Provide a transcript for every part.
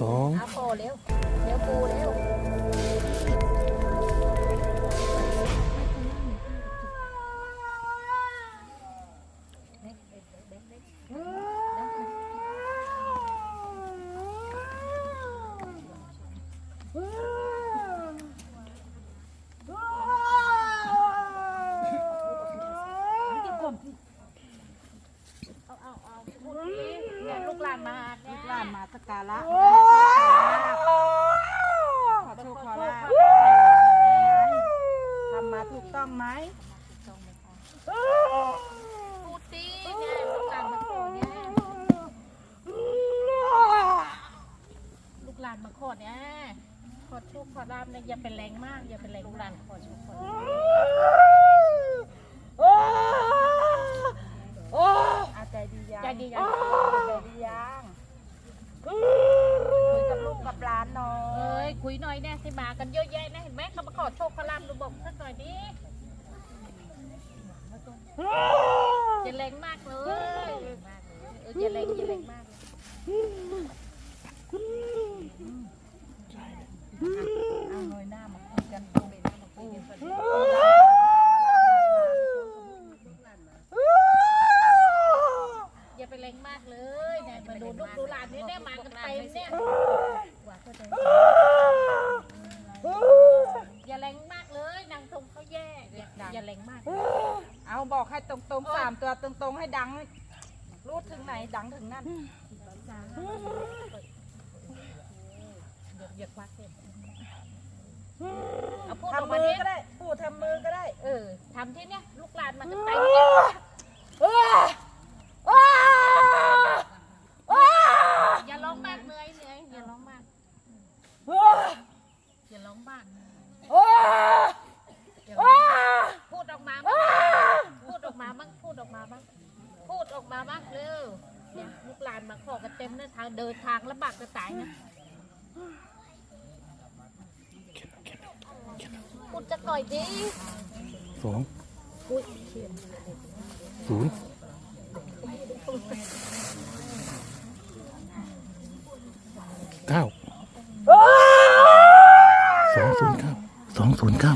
สองเอาพอเร็วเร็วปูเร็ว ต้องไหมพูดตีเนี่ยลูกหลานมาขอเนี่ยลูกหลานมาขอเนี่ยขอโชคขอลาบเนี่ยอย่าเป็นแรงมากอย่าเป็นแรงลูกหลานขอโชคขอลาบอาใจดียังใจดียังใจดียังคุยกับลูกกับหลานหน่อเอ้ยคุยหน่อยเนี่ยสิมากันเยอะแยะนะเห็นไหมเขามาขอโชคขอลาบดูบอกสักหน่อยดิ อย่าแรงมากเลยเอออย่าแรงอย่าแรงมากเลย เอาหน่อยหน้ามาคุยกันตรงนี้หน้ามาคุยกันก่อน อย่าไปแรงมากเลยเนี่ยมาดูลูกดูหลานนี่เนี่ยมากันเต็มเนี่ยอย่าแรงมากเลยนางทงเขาแย่ อย่าอย่าแรงมาก เอาบอกให้ตรงๆสามตัวตรงๆให้ดัง รูดถึงไหนดังถึงนั่นอย่าอย่าควักเลยเอาพูดออกทำมามือดิก็ได้พูดทำมือก็ได้ เออทำที่เนี่ยลูกหลานมากันเต็มเนี่ยอย่าร้องมากเหนื่อยเหนื่อยอย่าร้องมากอย่าร้องมากอย่าร้องมากพูดออกมาบ้างพูดออกมาบ้างพูดออกมาบ้างพูดออกมาบ้างเร็วเนี่ยลูกหลานมาขอกันเต็มเนี่ยทางเดินทางลำบา กจะตายนะพูดจะก่อยดิสองอุ้ยศูนย์เก้าสองศูนย์เก้าสองศูนย์เก้า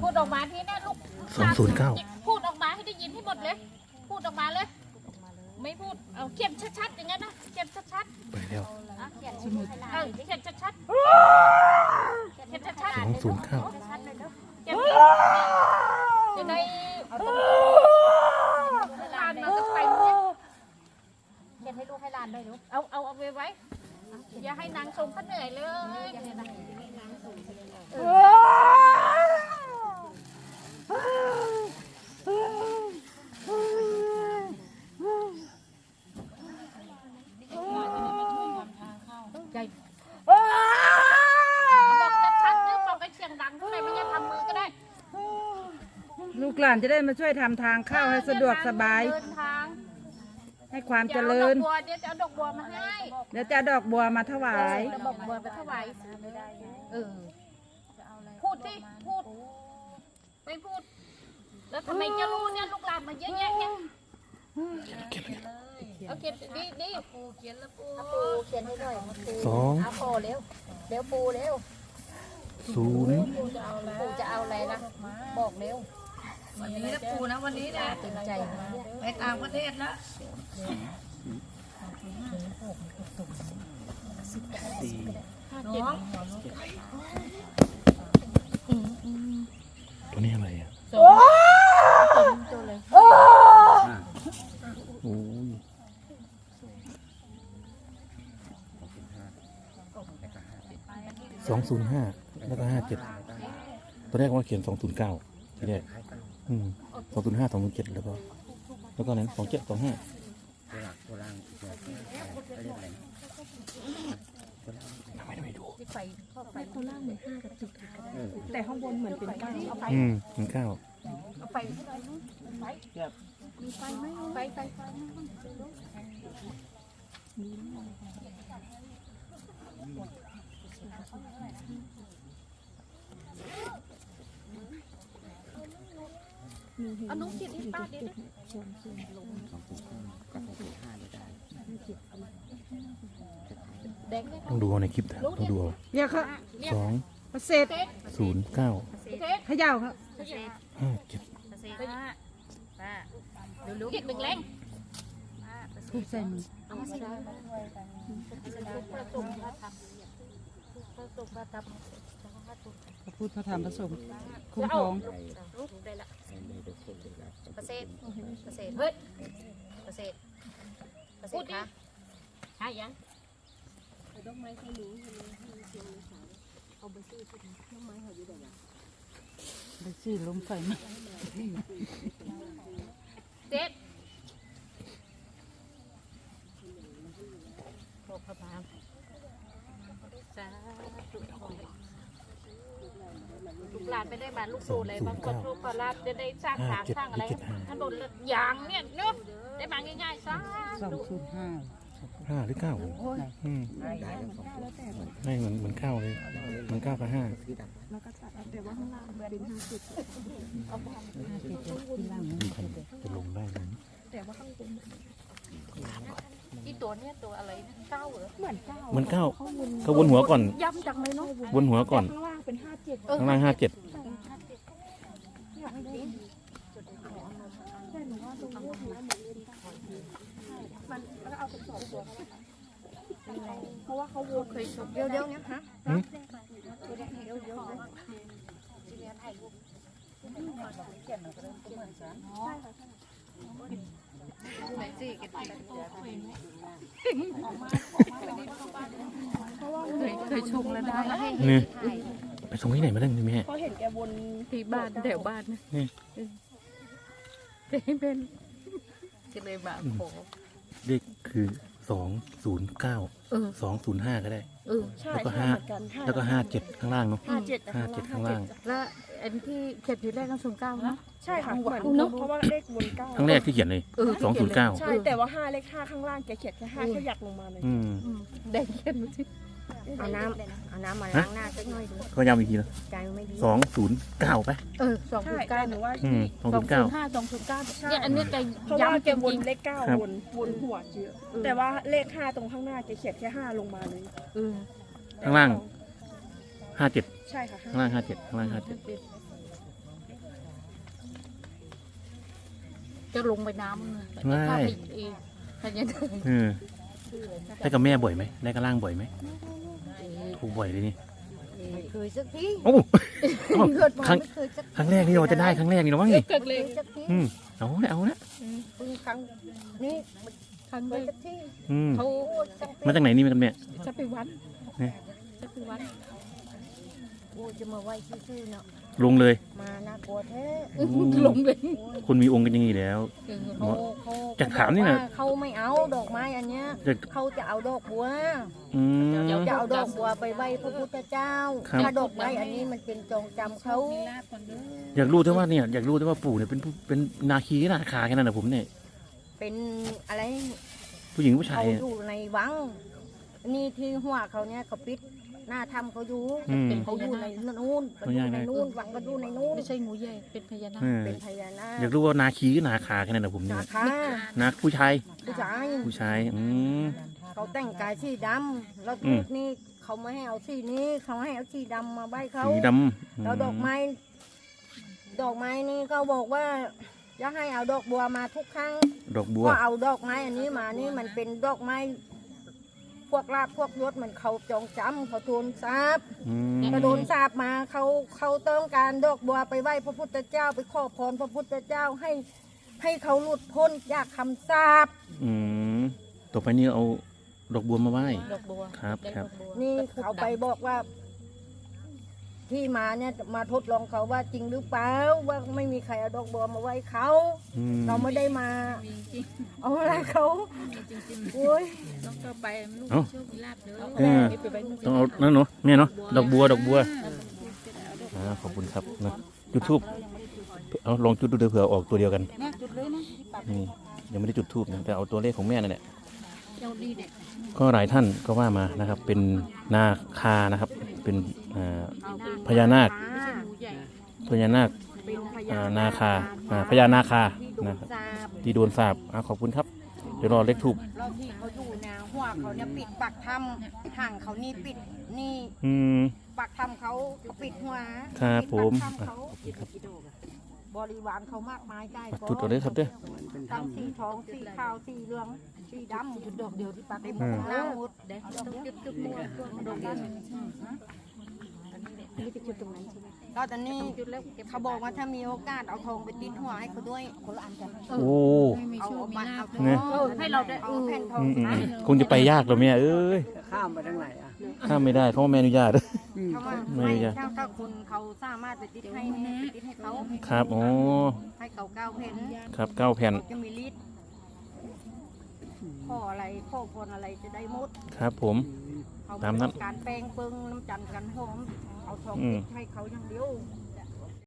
พูดออกมาที่เนี่ยลูกสองศูนย์เก้าพูดออกมาให้ได้ยินให้หมดเลย พูดออกมาเลย ไม่พูด เอาเขียนชัดๆอย่างนั้นนะเขียนชัดไปแล้วๆเอาเขียนชัดๆเขียนชัดสองศูนย์เก้าๆเขียนจะได้ลานมันก็ไปเนี่ยเขียนให้ลูกให้หลานด้วยลูกเอาเอาเอาไว้ไว้ อย่าให้นางชมเขาเหนื่อยเลยใจบอกชัดๆนะบอกให้เสียงดังเท่าไหร่ไม่ใช่ทำมือก็ได้ ลู กหลานจะได้มาช่วยทำทางเข้าให้สะดวกสบาย เดินทางให้ความเจเดี๋ยวเอาริดอกญบัวเดี๋ยวจะเอาดอกบัวมาให้เดี๋ยวจะเอาดอกบัวมาถวายเอาดอกบัวไปถวายเออพูดสิพูด ไม่พูด แล้วทำไมจะรู้เนี่ยลูกหลานมาเยอะแยะเนี่ยเอาเขียนดีดีปูเขียนแล้วปูเอาปูเขียนให้หน่อยมาปูสองเอาพอเร็วเร็วปูเร็วศูนย์ปูจะเอาอะไรปูจะเอาอะไรนะ บอกเร็ว วันนี้นะปูนะวันนี้นะตื่นใจนะเนี่ยไปต่างประเทศแล้วสี่น้องตัวนี้อะไรอะตัวเลยโอ้ยสองศูนย์ห้าแล้วก็ห้าเจ็ดตอนแรกว่าเขียนสองศูนย์เก้าทีแรกอืม สองศูนย์ห้าสองศูนย์เจ็ดแล้วก็แล้วก็นั้นสองเจ็ดสองห้าทำไมไม่ดูไฟเข้าไฟแต่ข้างบนเหมือนเป็นก้านอืมหนึ่งเก้าเอาไฟให้หน่อยนู้นไฟมีไฟไหมไฟไฟไฟ เอาน้องจิตให้ป้าเดี๋ยวเด็กเนี่ยต้องดูเอาในคลิปนะต้องดูเอาเนี่ยครับสองเสร็จศูนย์เก้าเขย่าครับห้าเจ็ดจิตหนึ่งแรงถูกใส่มือเอามาสิผสมพระธรรมผสมพระธรรมพระพุทธพระธรรมพระสงฆ์คุ้มครองลูกได้ละเปอร์เซ็นต์เปอร์เซ็นต์เฮ้ยเปอร์เซ็นต์เปอร์เซ็นต์คะใช่ยังไปซื้อลมไฟมาเจ็ดบอกพระพามสาธุลูกหลาน ไม่ได้มาลูกโตเลยบางคนลูกปลาจะได้สร้างทางสร้างอะไรถนนยางเนี่ยเนาะได้มาง่ายๆซะสองศูนย์ห้าห้าหรือเก้าอืมไม่เหมือนเหมือนเก้าเลยเหมือนเก้ากับห้าดูคันจะลงได้ไหมที่ตัว เนี้ยตัวอะไรนะเก้าเหรอเหมือนเก้าเขาวนหัวก่อนย้ำจังเลยเนาะวนหัวก่อน ข้างล่างเป็นห้าเจ็ดข้างล่างห้าเจ็ดเพราะว่าเขาวนเคยชมเดี๋ยวเดี๋ยวเนี่ยฮะไหนสิกัน เคยชงแล้วได้นี่ไปส่งที่ไหนมาได้นี่แม่เขาเห็นแกวนที่บ้านแถวบ้านนะนี่เป็นเป็นก็เลยมาขอเลขคือ สองศูนย์เก้าเออ สองศูนย์ห้าก็ได้ เออ ใช่แล้วก็ใช่ห้า เหมือนกันแล้วก็ห้าเจ็ดข้างล่างเนาะ ห้าเจ็ดห้าเจ็ดข้างล่าง แล้วอันที่เขียนทีแรกก็ศูนย์เก้าเนาะ ใช่ค่ะเหมือนเนอะ เพราะว่าเลขวนเก้าข้างแรกที่เขียนเลยเออสองศูนย์เก้าใช่แต่ว่าห้าเลขห้าข้างล่างแกเขียนแค่ห้าแค่หยักลงมาเลยอืม อืมแดงเขียนมาสิ เอาน้ำเอาน้ำมาล้างหน้าสักหน่อยดูก็ย้ำอีกทีนะใจไม่ดีสองศูนย์เก้าไปเออสองศูใช่นย์เก้าแต่หนูว่าอืมสองสศูองนย์ศูเก้า นย์ห้าสองศูนย์เก้าเนี่ยอันเนี้ยแกเพราะว่าย้ำแกจวนริงเลขเก้าครับ วนวนหัวเยอะแต่ว่าเลขห้าตรงข้างหน้าแกเขียนแค่ห้าลงมาเลยๆเออข้างล่าง ห้าเจ็ดใช่ค่ะห้าข้างล่างห้าเจ็ดข้างล่างห้าเจ็ดจะลงไปน้ำเลยไม่ถ้าผิดเองขยันเออได้กับแม่บ่อยไหมได้กับล่างบ่อยไหม ถูกบ่อยเลยนี่ไม่เคยสักทีโอ้ เกิดมาครั้ง ไม่เคยสักครั้งแรกนี่เราจะได้ครั้งแรกนี่เราบ้างนี่เกิดไม่เลเคยยสักทีอืมเอาละเอาละเพิ่งครั้งนี้ครั้งเคเลยยสักทีอืมเขาโอ้ยสักทีมาจากไหนนี่มากันแม่ จะไปวัดเนี่ยจะไปวัดโอ้ยจะมาไหว้ชื่อๆเนาะลงเลยมาน่ากลัวแท้ลงเลยคนมีองค์กันอยังงี้แล้ว เออเขาเขาจะถามนี่น่ะเขาบอกว่เขาไม่เอาดอกไม้อันเนี้ยจะเขาจะเอาดอกบัวอืม จะเอาดอกบัวไปไหว้พระพุทธเจ้าครับ ถ้าดอกไม้อันนี้มันเป็นจองจำเขาอยากรู้แต่ว่าเนี่ยอยากรู้แต่ว่าปู่เนี่ยเป็นผู้เป็นนาคีนาคาแค่นั้นนะผมเนี่ยเป็นอะไรผู้หญิงผู้ชาเขายเนี่ยอยู่ในวัง นี่ที่หัวเขาเนี่ยเขาปิด หน้าถ้ำเขาอยู่อืม เขาอยู่ในนู่นเขาอยู่ในนู่นวังก็อยู่ในนู่นไม่ใช่งูใหญ่เป็นพญานาคเออเป็นพญานาอยากครู้ว่านาคีหรือนาคาแค่นั้นนะผมเนี่นายคานาผู้ชายผู้ชายผู้ชายอืม เขาแต่งกายสีดำแล้วอืทูมบนี่เขาไม่ให้เอาสีนี้เขาให้เอาสีดำมาไหว้เขา สีดำแล้วดอกไม้ ดอกไม้นี่เขาบอกว่าจะให้เอาดอกบัวมาทุกครั้งดอกบัว ก็เอาดอกไม้อันนี้มานี่มันเป็นดอกไม้พ วกลาบพวกยศมันเขาจองจำเขาทูลทราบอืมกระโดนทราบมาเขาเขาต้องการดอกบัวไปไหว้พระพุทธเจ้าไปขอพรพระพุทธเจ้าให้ให้เขาหลุดพ้นจากคำสาปอืมต่อไปนี้เอาดอกบัวมาไหว้ ดอกบัวครับได้ครับดอกบัวนี่ก็ทุบเขาไปดำบอกว่า ที่มาเนี่ยมาทดลองเขาว่าจริงหรือเปล่าว่าไม่มีใครเอาดอกบัวมาไหว้เขาอืม เราไม่ได้มามีจริงเอาอะไรเขาโอ้ยต้องเข้าไปลูกเอ้า โชคมีลาบเด้อเออไปไปนู่นต้องเอานั่นเนาะแม่เนาะดอกบัวดอกบัวอ่าขอบคุณครับนะจุดทูบเอาลองจุดดูเดี๋ยวเผื่อออกตัวเดียวกันเนี่ยจุดเลยนะนี่ยังไม่ได้จุดทูบนะแต่เอาตัวเลขของแม่นั่นแหละ เจ้าดีเด็กก็หลายท่านก็ว่ามานะครับ เป็นนาคานะครับ เป็น อ่าพญานาคไม่ใช่งูใหญ่พญานาคเป็นพญาอ่านาคาอ่าพญานาคาที่ดูนะสาบที่โดนสาบอ่าขอบคุณครับ เดี๋ยวรอเลขทูบแล้วที่เขาอยู่นะหัวเขาเนี่ยปิดปากถ้ำห่างเขานี่ปิดนี่อืม ปากถ้ำเขาก็ปิดหัวครับปิดผมปากอะถ้ำเขาบริวารเขามากมายได้จุดเอาเลยครับเด้อ ทั้งสีทองสีขาวสีเหลืองสีดำจุดดอกเดียวที่ปากได้หมอืดมหน้าหมดเดี๋ยวต้องจุดจุดมั่วตัว มันโดนกันก็ตอนนี้เขาบอกว่าถ้ามีโอกาสเอาทองไปติดหัวให้เขาด้วยคนละอันกันโอ้ เอาเอาไปเอาทองเนี่ยให้เราได้เอาแผ่นทองอืมอืมมาอืมคงจะไปยากแล้วแม่เอ้ยข้ามไปทางไหนอะข้ามไม่ได้เขาไม่อนุญาตเขาว่าไม่ไม่ยาก ถ้าถ้าคุณเขาสามารถไปติดให้เนี่ยไปติดให้เขาครับอ๋อให้เขาก้าวเพนครับเก้าแผ่น จะมีฤทธิ์ ข้ออะไรข้อพรอะไรจะได้หมดครับผมเขาตามนั้น การแปลงเปิงน้ำจันทร์กันหอมเอาทองอืม ติดให้เขาอย่างเดียว